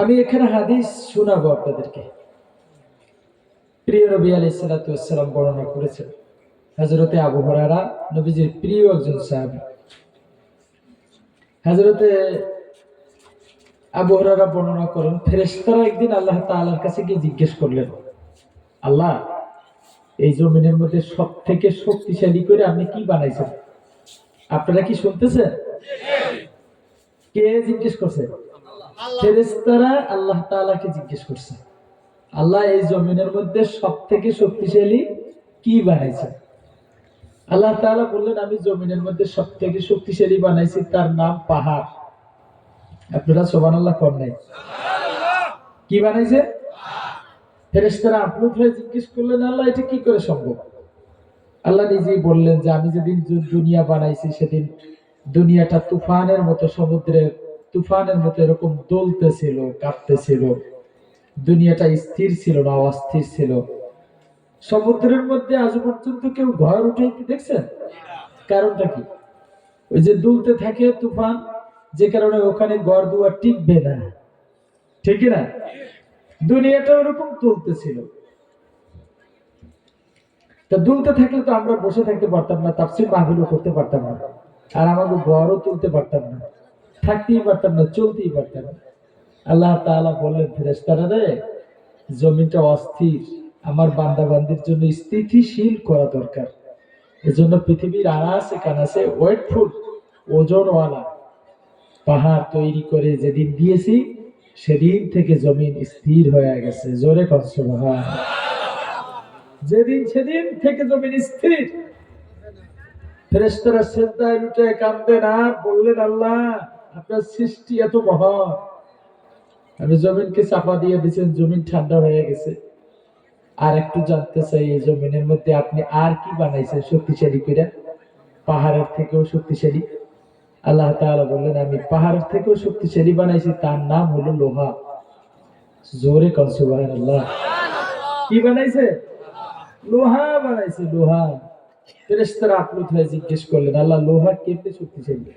আমি এখানে হাদিস শোনাবো আপনাদেরকে। প্রিয় নবী আলী সালাতাম বর্ণনা করেছেন। হজরতে আবু হরারা নবীজির প্রিয় একজন সাহাবী। হজরতে আবু হরারা বর্ণনা করেন, ফেরেশতারা একদিন আল্লাহ তাআলার কাছে গিয়ে জিজ্ঞেস করলেন, আল্লাহ, এই জমিনের মধ্যে সব থেকে শক্তিশালী করে আপনি কি বানাইছেন? আপনারা কি শুনতেছেন? কে জিজ্ঞেস করছে? ফেরেশতারা আল্লাহ তাআলাকে জিজ্ঞেস করছে আল্লাহ এই জমিনের মধ্যে সব থেকে শক্তিশালী কি বানাইছে? আল্লাহ তাআলা বললেন আমি জমিনের মধ্যে সব থেকে শক্তিশালী বানাইছি তার নাম পাহাড়। আপনারা সোবান আল্লাহ কর নাই কি বানাইছে? ফেরেশতারা আপ্লুত হয়ে জিজ্ঞেস করলেন আল্লাহ এটা কি করে সম্ভব? আল্লাহ নিজেই বললেন যে আমি যেদিন দুনিয়া বানাইছি সেদিন দুনিয়াটা তুফানের মতো সমুদ্রের তুফানের মতো এরকম দোলতেছিল, কাঁপতেছিল। দুনিয়াটা স্থির ছিল না, অস্থির ছিল। সমুদ্রের মধ্যে আজ পর্যন্ত কেউ ঘর উঠাইতে দেখছেন? কারণটা কি? ওই যে দুলতে থাকে তুফান, যে কারণে ওখানে গড় দুয়ার টিকবে না। ঠিক না? দুনিয়াটা ওরকম তুলতেছিল তা দুলতে থাকলে তো আমরা বসে থাকতে পারতাম না, তাফসির মাহফিলও করতে পারতাম না। আর আমাকে গড়ও তুলতে পারতাম না। থাকতেই পারতাম না, চলতেই পারতাম না। আল্লাহ তাআলা বললেন ফেরেস্তারা রে জমিটা অস্থির। আমার বান্দা বান্দির জন্য স্থিতিশীল করা দরকার। এজন্য পৃথিবীর আনাসে কানাসে ওয়েটফুল ওজনওয়ালা। পাহাড় তৈরি করে যেদিন দিয়েছি, সেদিন থেকে জমিন স্থির হয়ে গেছে। জোরে যেদিন সেদিন থেকে জমিন স্থির। ফেরেশতারা সেজদায় লুটে কাঁদতেন আর বললেন, আল্লাহ আপনার সৃষ্টি এত মহান আমি জমিনকে চাপা দিয়ে দিয়েছেন জমিন ঠান্ডা হয়ে গেছে। আর একটু জানতে চাই এই জমিনের মধ্যে আপনি আর কি বানাইছেন শক্তিশালী করে পাহাড়ের থেকেও শক্তিশালী। আল্লাহ তাআলা বললেন আমি পাহাড়ের থেকেও শক্তিশালী বানাইছি তার নাম হলো লোহা। জোরে কন সুবহানাল্লাহ। কি বানাইছে? লোহা বানাইছে লোহা। ফেরেশতারা আপ্লুত হয়ে জিজ্ঞেস করলেন আল্লাহ লোহা কেমনে শক্তিশালী?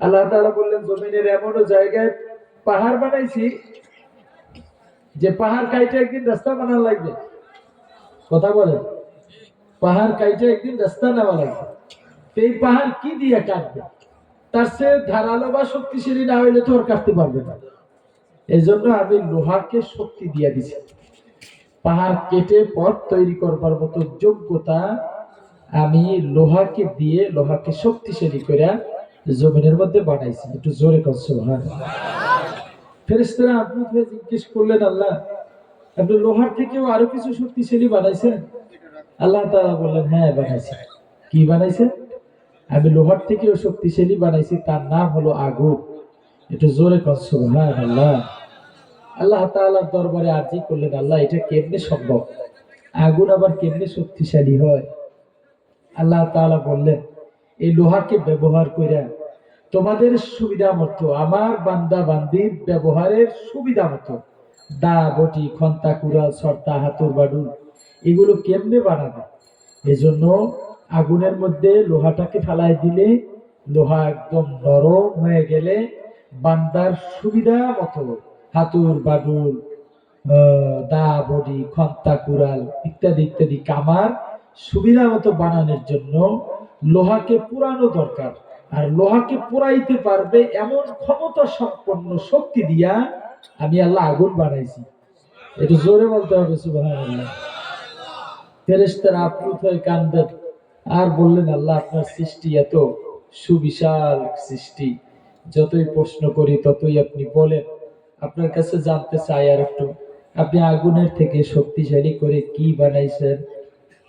আল্লাহ তাআলা বললেন, জমিনের এমনও জায়গায় পাহাড় বানাইছি যে পাহাড় কাইটে একদিন রাস্তা বানানো লাগবে। কথা বলেন। পাহাড় কাইটে একদিন রাস্তা নেওয়া লাগবে। এই পাহাড় কি দিয়ে কাটবে? তার সে ধারালো বা শক্তিশালী না হইলে তো আর কাটতে পারবে না। এই জন্য আমি লোহাকে শক্তি দিয়ে দিছি। পাহাড় কেটে পথ তৈরি করবার মতো যোগ্যতা আমি লোহাকে দিয়ে, লোহাকে শক্তিশালী করে জমিনের মধ্যে বানাইছি, একটু জোরে করছ হ্যাঁ ফেরেশতারা, আপনি জিজ্ঞেস করলেন আল্লাহ, আপনি লোহার থেকেও আরও কিছু শক্তিশালী বানাইছেন? আল্লাহ তাআলা বললেন হ্যাঁ বানাইছি। কি বানাইছেন? আমি লোহার থেকেও শক্তিশালী বানাইছি, তার নাম হলো আগুন। একটু জোরে করছ হ্যাঁ আল্লাহ আল্লাহ তাআলার দরবারে আরজি করলেন, আল্লাহ, এটা কেমনে সম্ভব? আগুন আবার কেমনে শক্তিশালী হয়? আল্লাহ তাআলা বললেন এই লোহাকে ব্যবহার করে তোমাদের সুবিধা মতো, আমার বান্দা বান্দির ব্যবহারের সুবিধা মতো, দা, বটি, খন্তা, কুড়াল সর্তা হাতুর, বাডুল, এগুলো কেমনে বানাবে? এজন্য আগুনের মধ্যে লোহাটাকে ফেলায় দিলে লোহা একদম নরম হয়ে গেলে বান্দার সুবিধা মতো হাতুর, বাডুল দা বডি খন্তা, কুড়াল ইত্যাদি ইত্যাদি, কামার সুবিধা মতো বানানোর জন্য লোহাকে পুরানো দরকার। আর লোহাকে পুরাইতে পারবে এমন ক্ষমতা সম্পন্ন শক্তি দিয়া আমি আল্লাহ আগুন বানাইছি। একটু জোরে বলতে হবে আপ্লুত হয়ে কান্দেন আর বললেন, আল্লাহ, আপনার সৃষ্টি এত সুবিশাল সৃষ্টি। যতই প্রশ্ন করি, ততই আপনি বলেন। আপনার কাছে জানতে চাই আর একটু। আপনি আগুনের থেকে শক্তিশালী করে কি বানাইছেন?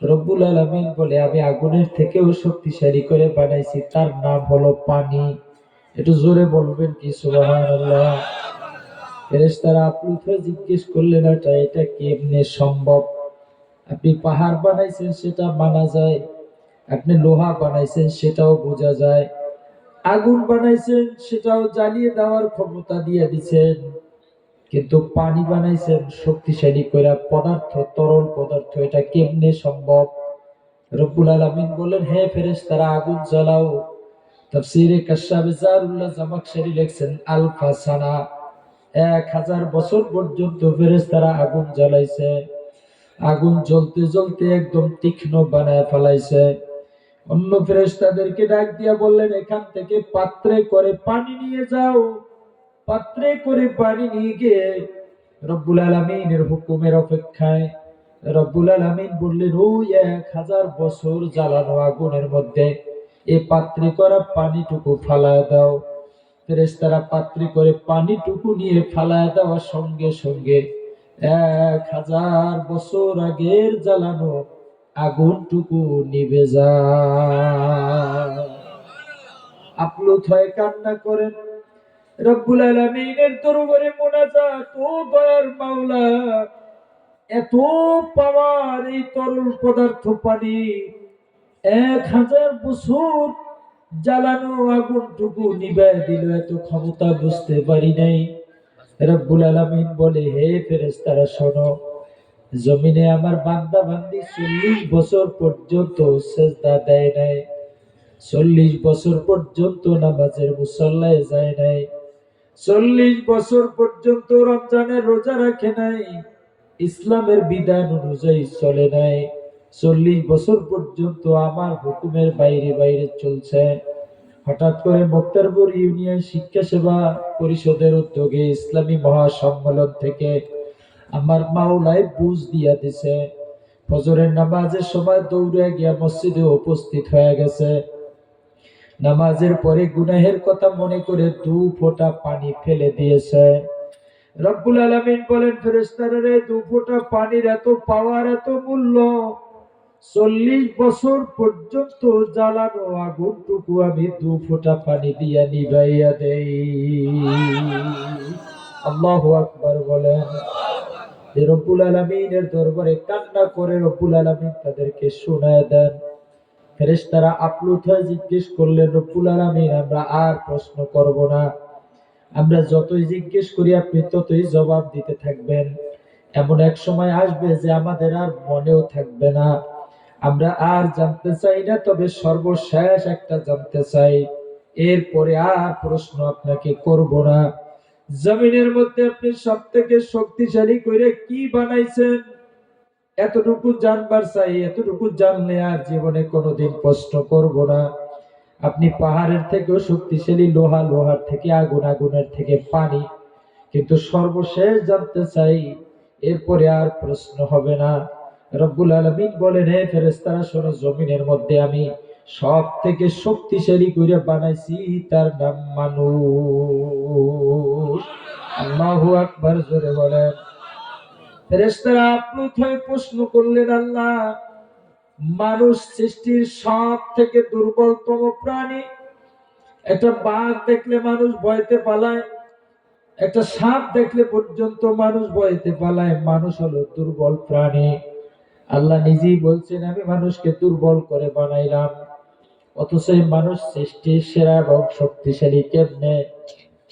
রব্বুল আলমিন বলে, আমি আগুনের থেকেও শক্তিশালী করে বানাইছি, তার নাম হলো পানি। একটু জোরে বলবেন কি, সুবহানাল্লাহ। ফেরেশতারা আপ্লুত হয়ে জিজ্ঞেস করলেন এটা এটা কেমনে সম্ভব? আপনি পাহাড় বানাইছেন, সেটা মানা যায়। আপনি লোহা বানাইছেন, সেটাও বোঝা যায়। আগুন বানাইছেন, সেটাও জ্বালিয়ে দেওয়ার ক্ষমতা দিয়ে দিছেন। কিন্তু পানি বানাইছেন শক্তিশালী করে পদার্থ, তরল পদার্থ, এটা কেমনে সম্ভব? রব্বুল আলামিন বলেন হে ফেরেশতারা, আগুন জ্বালাও। জারুল্লাহ জামাকশরী আলফা সানা। এক হাজার বছর পর্যন্ত ফেরেস্তারা আগুন জ্বালাইছে। আগুন জ্বলতে জ্বলতে একদম তীক্ষ্ণ বানায় ফেলাইছে। অন্য ফেরেস্তাদেরকে ডাক দিয়া বললেন, এখান থেকে পাত্রে করে পানি নিয়ে যাও। পাত্রে করে পানি নিয়ে গিয়ে রব্বুল আলমিনের হুকুমের অপেক্ষায় রব্বুল আলমিন বললেন ওই এক হাজার বছর জ্বালানো আগুনের মধ্যে এ পাত্রে করা পানিটুকু ফালায় দাও। ফেরেস্তারা পাত্রে করে পানিটুকু নিয়ে ফালায় দেওয়ার সঙ্গে সঙ্গে এক হাজার বছর আগের জ্বালানো আগুনটুকু নিভে যায়। আপ্লুত হয়ে, কান্না করেন। রব্বুল আলামিনের দরবারে মোনাজাত, ও দয়ার মাওলা, এত পাওয়ার এই তরল পদার্থ পানি এক হাজার বছর জ্বালানো আগুনটুকু নিভায় দিল, এত ক্ষমতা বুঝতে পারি নাই। রব্বুল আলামিন বলে, হে ফেরেশতারা, শোনো, জমিনে আমার বান্দা বান্দি চল্লিশ বছর পর্যন্ত সেজদা দেয় নাই, চল্লিশ বছর পর্যন্ত নামাজের মুসল্লায় যায় নাই চল্লিশ বছর পর্যন্ত রমজানের রোজা রাখে নাই, ইসলামের বিধান অনুযায়ী চলে নাই। চল্লিশ বছর পর্যন্ত আমার হুকুমের বাইরে বাইরে চলছে। হঠাৎ করে মোক্তারপুর ইউনিয়ন শিক্ষা সেবা পরিষদের উদ্যোগে ইসলামী মহাসম্মেলন থেকে আমার মাওলায় বুঝ দিয়া দিছে। ফজরের নামাজের সময় দৌড়ে গিয়া মসজিদে উপস্থিত হয়ে গেছে। নামাজের পরে গুনাহের কথা মনে করে দু ফোঁটা পানি ফেলে দিয়েছে। রব্বুল আলামিন বলেন, ফেরেশতারা রে, দু ফোঁটা পানির এত পাওয়ার, এত মূল্য, চল্লিশ বছর পর্যন্ত জ্বালানো আগুনটুকু আমি দু ফোঁটা পানি দিয়া নিভাইয়া দেই। আল্লাহু আকবার বলেন। রব্বুল আলমিনের দরবারে কান্না করে রব্বুল আলমিন তাদেরকে শোনায় দেন। ফেরেশতারা আপ্লুত হয়ে জিজ্ঞেস করলেন রব্বুল আলমিন, আমরা আর প্রশ্ন করব না। আমরা যতই জিজ্ঞেস করি, আপনি ততই জবাব দিতে থাকবেন। এমন এক সময় আসবে যে আমাদের আর মনেও থাকবে না। আমরা আর জানতে চাই না, তবে সর্বশেষ একটা জানতে চাই। এরপরে আর প্রশ্ন আপনাকে করব না। জমিনের মধ্যে আপনি সব থেকে শক্তিশালী করে কি বানাইছেন? এতটুকু জানবার চাই, এতটুকু জানলে আর জীবনে কোনোদিন প্রশ্ন করব না। আপনি পাহাড়ের থেকেও শক্তিশালী, লোহা লোহার থেকে, আগুন আগুনের থেকে পানি। কিন্তু সর্বশেষ জানতে চাই, এরপরে আর প্রশ্ন হবে না। রব্বুল আলমিন বলেন, হে ফেরেস্তারা শোনো, জমিনের মধ্যে আমি সব থেকে শক্তিশালী করে বানাইছি, তার নাম মানুষ। আল্লাহু আকবার, জোরে বলেন। ফেরেশতারা আপ্লুত হয়ে প্রশ্ন করলেন, আল্লাহ, মানুষ সৃষ্টির সব থেকে দুর্বলতম প্রাণী। একটা বাঘ দেখলে মানুষ ভয়তে পালায়, একটা সাপ দেখলে পর্যন্ত মানুষ ভয়তে পালায়। মানুষ হলো দুর্বল প্রাণী। আল্লাহ নিজেই বলছেন, আমি মানুষকে দুর্বল করে বানাইলাম। অথচ মানুষ সৃষ্টির সেরা এবং শক্তিশালী কেমনে?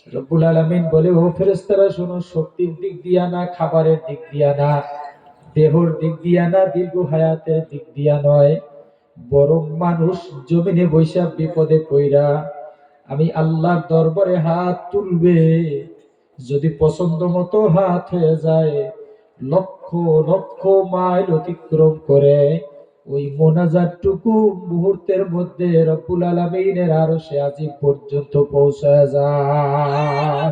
রব্বুল আলামিন বলে, ও ফেরেশতারা, শোনো শক্তির দিক দিয়া না, খাবারের দিক দিয়া না, দেহর দিক দিয়া না, দীর্ঘ হায়াতের দিক দিয়া নয়। বরং মানুষ জমিনে বৈশাখ বিপদে পইরা আমি আল্লাহর দরবারে হাত তুলবে। যদি পছন্দ মতো হাত হয়ে যায়, লক্ষ লক্ষ মাইল অতিক্রম করে ওই মোনাজাতটুকু মুহূর্তের মধ্যে রব্বুল আলমিনের আরও সে আজি পর্যন্ত পৌঁছায় যায়।